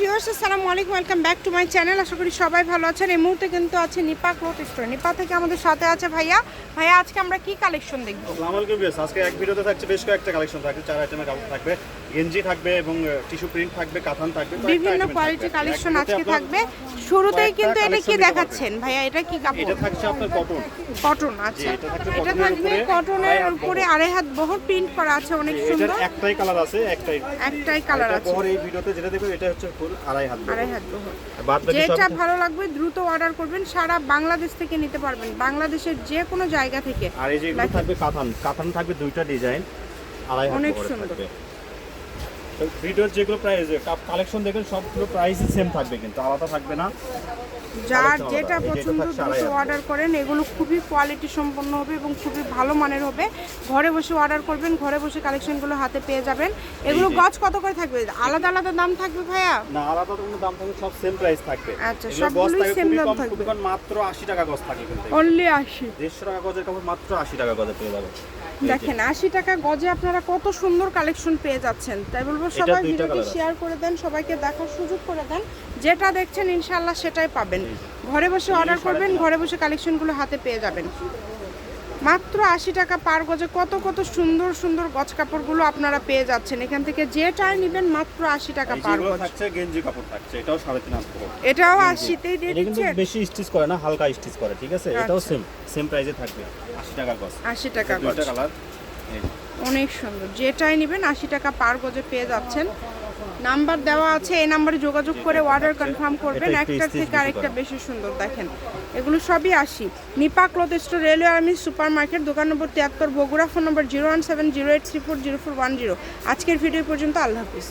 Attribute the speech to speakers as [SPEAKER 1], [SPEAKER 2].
[SPEAKER 1] Viewers আসসালামু আলাইকুম welcome back to my channel আশা করি সবাই ভালো আছেন। এই মুহূর্তে কিন্তু আছে নিপা ক্লথ স্টোর নিপা থেকে আমাদের সাথে আছে ভাইয়া। ভাইয়া আজকে আমরা কি কালেকশন দেখব?
[SPEAKER 2] আসসালামু আলাইকুম ভিউয়ার্স আজকে এক ভিডিওতে থাকছে বেশ কয়েকটা কালেকশন থাকবে। চার আইটেমের কাপড় থাকবে। গেঞ্জি থাকবে এবং টিস্যু প্রিন্ট থাকবে কাতান থাকবে
[SPEAKER 1] বিভিন্ন কোয়ালিটি কালেকশন আজকে থাকবে। শুরুতেই কিন্তু এটা কি দেখাচ্ছেন? ভাইয়া এটা কি কাপড়?
[SPEAKER 2] এটা থাকছে আপনার কটন
[SPEAKER 1] কটন আচ্ছা।
[SPEAKER 2] এটা থাকবে
[SPEAKER 1] কটনের উপরে। আড়াই হাত বহর প্রিন্ট করা আছে অনেক সুন্দর।
[SPEAKER 2] একটাই কালার আছে একটাই।
[SPEAKER 1] একটাই কালার আছে।
[SPEAKER 2] বহর এই ভিডিওতে যেটা দেখবেন এটা হচ্ছে ফুল আড়াই হাত
[SPEAKER 1] আড়াই হাত বহর যেটা ভালো লাগবে দ্রুত অর্ডার করবেন সারা বাংলাদেশ থেকে নিতে পারবেন বাংলাদেশের যে কোনো জায়গা থেকে
[SPEAKER 2] আর এই যে। থাকবে কাতান কাতান থাকবে দুইটা ডিজাইন আড়াই হাত
[SPEAKER 1] অনেক সুন্দর।
[SPEAKER 2] থাকবে ভিডিওর যেগুলো প্রাইস কালেকশন দেখবেন সবগুলো প্রাইসই সেম থাকবে কিন্তু আলাদা থাকবে না।
[SPEAKER 1] যার যেটা পছন্দ। অর্ডার করেন এগুলো খুবই কোয়ালিটি সম্পন্ন হবে এবং খুবই ভালো মানের হবে। ঘরে বসে অর্ডার করবেন ঘরে বসে কালেকশনগুলো হাতে পেয়ে যাবেন। এগুলো গজ কত করে থাকবে? আলাদা আলাদা দাম থাকবে ভাইয়া?
[SPEAKER 2] না আলাদা কোনো দাম থাকবে সব সেম প্রাইস থাকবে।
[SPEAKER 1] আচ্ছা, সবগুলোই
[SPEAKER 2] থাকবে
[SPEAKER 1] same দাম থাকবে।
[SPEAKER 2] মাত্র আশি টাকা গজ থাকে কিন্তু
[SPEAKER 1] অনলি আশি।
[SPEAKER 2] দেড়শো টাকা গজের কাপড় মাত্র আশি টাকা গজে পেয়ে যাবে
[SPEAKER 1] দেখেন আশি টাকা গজে আপনারা কত সুন্দর কালেকশন পেয়ে যাচ্ছেন। তাই বলব
[SPEAKER 2] এটা
[SPEAKER 1] সবাই ভিডিওটি শেয়ার করে দেন সবাইকে দেখার সুযোগ করে দেন। যেটা দেখছেন ইনশাল্লাহ সেটাই পাবেন। ঘরে বসে অর্ডার করবেন ঘরে বসে কালেকশনগুলো হাতে পেয়ে যাবেন। মাত্র আশি টাকা পার গজে কত কত সুন্দর সুন্দর গজ কাপড়গুলো আপনারা পেয়ে যাচ্ছেন। এখান থেকে যেটাই নেবেন মাত্র আশি টাকা পার গজ।
[SPEAKER 2] থাকছে গেঞ্জি কাপড় থাকছে এটাও সাড়ে তিন হাত
[SPEAKER 1] এটাও আশিতেই দিয়ে
[SPEAKER 2] কিন্তু বেশি স্টিচ করে না হালকা স্টিচ করে ঠিক আছে? এটাও। সেম সেম প্রাইসে থাকবে আশি টাকা গজ।
[SPEAKER 1] আশি টাকা গজ।
[SPEAKER 2] কালার।
[SPEAKER 1] অনেক সুন্দর। যেটাই নেবেন আশি টাকা পার গজে পেয়ে যাচ্ছেন। নাম্বার দেওয়া আছে এই নাম্বারে যোগাযোগ করে অর্ডার কনফার্ম করবেন। একটার থেকে আরেকটা বেশি সুন্দর দেখেন। এগুলো সবই আশি। Nipa cloth store railway army super market দোকান নম্বর তিয়াত্তর Bogura phone number zero one seven zero eight three four zero four one zero আজকের ভিডিও পর্যন্ত আল্লাহ হাফিজ।